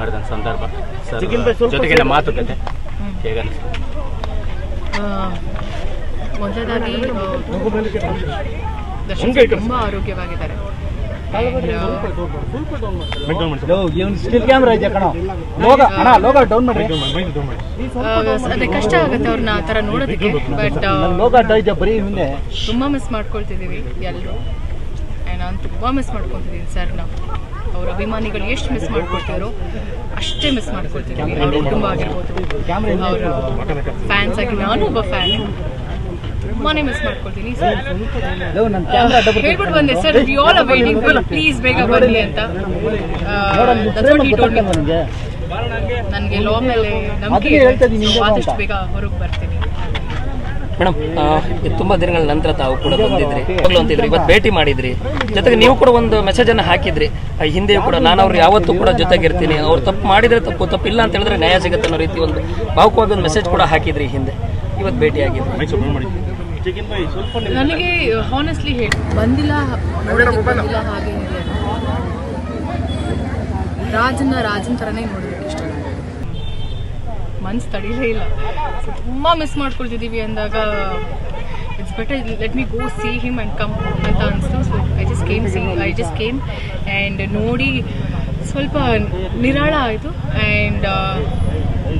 ಮಾಡಿದ ಸಂದರ್ಭ. ಸರ್ ಜೊತೆಗಿನ ಮಾತುಕತೆ. ಹೇಗನ್ನಿಸ್ತು ಮೊದಲಾಗಿ ದರ್ಶನ್ ತುಂಬ ಆರೋಗ್ಯವಾಗಿದ್ದಾರೆ. ಅದೇ ಕಷ್ಟ ಆಗುತ್ತೆ ಅವ್ರನ್ನ ಆ ಥರ ನೋಡೋದಕ್ಕೆ ಬಟ್ ತುಂಬ ಮಿಸ್ ಮಾಡ್ಕೊಳ್ತಿದೀವಿ ಎಲ್ಲರೂ ನಾನು ತುಂಬ ಮಿಸ್ ಮಾಡ್ಕೊತಿದ್ದೀನಿ ನಾವು ಅವ್ರ ಅಭಿಮಾನಿಗಳು ಎಷ್ಟು ಮಿಸ್ ಮಾಡ್ಕೊಳ್ತಾರೋ ಅಷ್ಟೇ ಮಿಸ್ ಮಾಡ್ಕೊಳ್ತಿದ್ದೀನಿ ಅವ್ರ ಕುಟುಂಬ ಆಗಿರ್ಬೋದು. ಅವರ ಫ್ಯಾನ್ಸ್ ಆಗಿ ನಾನು ಒಬ್ಬ ಫ್ಯಾನ್ ತುಂಬಾನೇ ಮಿಸ್ ಮಾಡ್ಕೊಳ್ತೀನಿ ಹೇಳ್ಬಿಟ್ಟು ಬಂದೆ sir we all waiting please ಬೇಗ ಬರಲಿ ಅಂತ. ನನಗೆ. ನನಗೆ ಲೋ ಮೇಲೆ ನಂಬಿಕೆ. ಆದಷ್ಟು ಬೇಗ ಹೊರಗೆ ಬರ್ತೀನಿ. ಮೇಡಮ್ ತುಂಬಾ ದಿನಗಳ ನಂತರ ತಾವು ಕೂಡ ಬಂದಿದ್ರಿ. ಅಂತಿದ್ರಿ ಇವತ್ತು ಭೇಟಿ ಮಾಡಿದ್ರಿ. ಜೊತೆಗೆ ನೀವು ಕೂಡ ಒಂದು ಮೆಸೇಜ್ ಅನ್ನ ಹಾಕಿದ್ರಿ. ಹಿಂದೆಯೂ ಕೂಡ ನಾನು ಅವ್ರು ಯಾವತ್ತೂ ಕೂಡ ಜೊತೆಗಿರ್ತೀನಿ. ಅವ್ರು ತಪ್ಪು ಮಾಡಿದ್ರೆ ತಪ್ಪು ತಪ್ಪಿಲ್ಲ ಅಂತ ಹೇಳಿದ್ರೆ ನ್ಯಾಯ ಸಿಗುತ್ತೆ ಅನ್ನೋ ರೀತಿ ಒಂದು ಭಾವುಕವಾಗಿ ಒಂದು ಮೆಸೇಜ್ ಕೂಡ ಹಾಕಿದ್ರಿ ಹಿಂದೆ. ಇವತ್ತು ಭೇಟಿ ಆಗಿದ್ರಿ. ನನಗೆ ಹಾನೆಸ್ಟ್ಲಿ ಬಂದಿಲ್ಲ ಬಂದಿಲ್ಲ ರಾಜನ ರಾಜನ್ ಇಷ್ಟ. ಮನ್ಸು ತಡೀಲೇ ಇಲ್ಲ. ಸೊ ತುಂಬ ಮಿಸ್ ಮಾಡ್ಕೊಳ್ತಿದ್ದೀವಿ ಅಂದಾಗ it's better let me go see him and come ಅಂತ ಅನಿಸ್ತು. So I just came see I just came and ನೋಡಿ ಸ್ವಲ್ಪ ನಿರಾಳ ಆಯಿತು. ಆ್ಯಂಡ್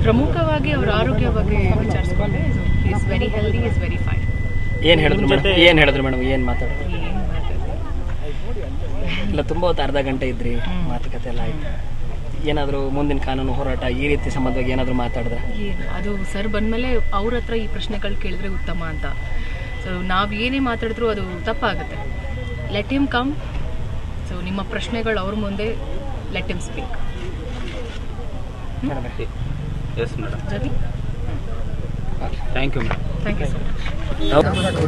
ಪ್ರಮುಖವಾಗಿ ಅವರ ಆರೋಗ್ಯ ಬಗ್ಗೆ ವಿಚಾರಿಸ್ಕೊಂಡೆ so is very healthy is very fine ಏನು ಹೇಳಿದ್ರು ಮೇಡಮ್? ಏನು ಹೇಳಿದ್ರು ಮೇಡಮ್? ಏನು ಮಾತಾಡ್ತಾರೆ ಇಲ್ಲ ತುಂಬ ಹೊತ್ತು ಅರ್ಧ ಗಂಟೆ ಇದ್ರಿ ಮಾತುಕತೆ ಎಲ್ಲ ಆಯ್ತು. ಏನಾದರೂ ಮುಂದಿನ ಕಾನೂನು ಹೋರಾಟ ಈ ರೀತಿ ಸಂಬಂಧವಾಗಿ ಏನಾದರೂ ಮಾತಾಡಿದ್ರೆ? ಏನು ಅದು ಸರ್ ಬಂದಮೇಲೆ ಅವ್ರ ಹತ್ರ ಈ ಪ್ರಶ್ನೆಗಳು ಕೇಳಿದ್ರೆ ಉತ್ತಮ ಅಂತ. ಸೊ ನಾವು ಏನೇ ಮಾತಾಡಿದ್ರು ಅದು ತಪ್ಪಾಗುತ್ತೆ. ಲೆಟ್ ಹಿಮ್ ಕಮ್ ಸೊ ನಿಮ್ಮ ಪ್ರಶ್ನೆಗಳು ಅವ್ರ ಮುಂದೆ let him? Speak yes madam Ravi thank you madam thank you so much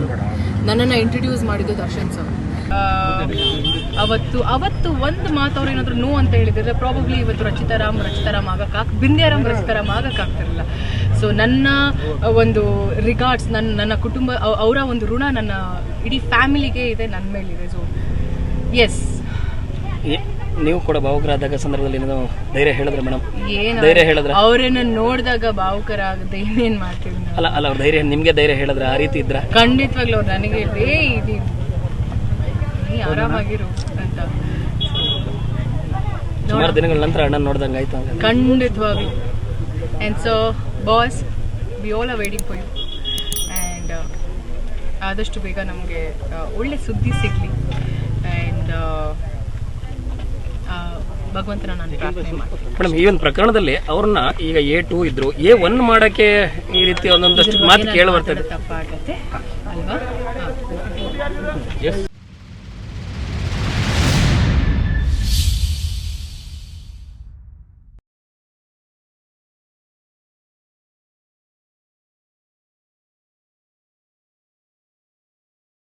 ನನ್ನನ್ನು ಇಂಟ್ರಡ್ಯೂಸ್ ಮಾಡಿದ್ದು ದರ್ಶನ್ ಸರ್. ಅವತ್ತು ಅವತ್ತು ಒಂದು ಮಾತು ಅವ್ರು ಏನಾದ್ರು ನೋ ಅಂತ ಹೇಳಿದ್ರೆ ಪ್ರಾಬಬ್ಲಿ ಇವತ್ತು ರಚಿತಾರಾಮ್ ರಚಿತಾರಾಮ್ ಆಗಕ್ಕಾಗ್ ಬಿಂದ್ಯಾರಾಮ್ ರಚಿತಾರಾಮ್ ಆಗಕ್ಕಾಗ್ತಿರಲಿಲ್ಲ ಸೊ ನನ್ನ ಒಂದು ರಿಗಾರ್ಡ್ಸ್ ನನ್ನ ನನ್ನ ಕುಟುಂಬ ಅವ್- ಅವರ ಒಂದು ಋಣ ನನ್ನ ಇಡೀ ಫ್ಯಾಮಿಲಿಗೆ ಇದೆ ನನ್ನ ಮೇಲಿದೆ. ಸೊ ಎಸ್ ನೀವು ಕೂಡ ಭಾವುಕರಾದಾಗ ಸಂದರ್ಭದಲ್ಲಿ ಧೈರ್ಯ ಹೇಳಿದ್ರೆ ಮೇಡಮ್? ಏನು ಧೈರ್ಯ ಹೇಳಿದ್ರೆ? ಅವರನ್ನ ನೋಡಿದಾಗ ಭಾವುಕರಾಗದೆ ಇನ್ನೇನು ಮಾಡ್ತೀವಿ ಅಲ್ಲ ಅಲ್ಲ ಅವ್ರ ಧೈರ್ಯ ನಿಮ್ಗೆ ಧೈರ್ಯ ಹೇಳಿದ್ರೆ ಆ ರೀತಿ ಇದ್ರ? ಖಂಡಿತವಾಗ್ಲೂ ಅವ್ರು ನನಗೆ ನೀ ಆರಾಮಾಗಿರು ಅಂತ ಸುಮಾರು ದಿನಗಳ ನಂತರ ಅಣ್ಣ ನೋಡ್ದಂಗೆ ಆಯ್ತು ಅಂತ ಖಂಡಿತವಾಗ್ಲೂ and so boss we all are waiting for you and ಆದಷ್ಟು ಬೇಗ ನಮಗೆ ಒಳ್ಳೆ ಸುದ್ದಿ ಸಿಗಲಿ. ಆ್ಯಂಡ್ ಭಗವಂತನ ನಾನು ಪ್ರಾರ್ಥನೆ ಮಾಡ್ತೀನಿ. ಮೇಡಮ್ ಈ ಒಂದು ಪ್ರಕರಣದಲ್ಲಿ ಅವ್ರನ್ನ ಈಗ ಎ ಟೂ ಇದ್ರು ಎ ಒನ್ ಮಾಡಕ್ಕೆ ಈ ರೀತಿ ಒಂದೊಂದಷ್ಟು ಮಾತು ಕೇಳಿ ಬರ್ತದೆ. ತಪ್ಪಾಗತ್ತೆ ಅಲ್ವಾ?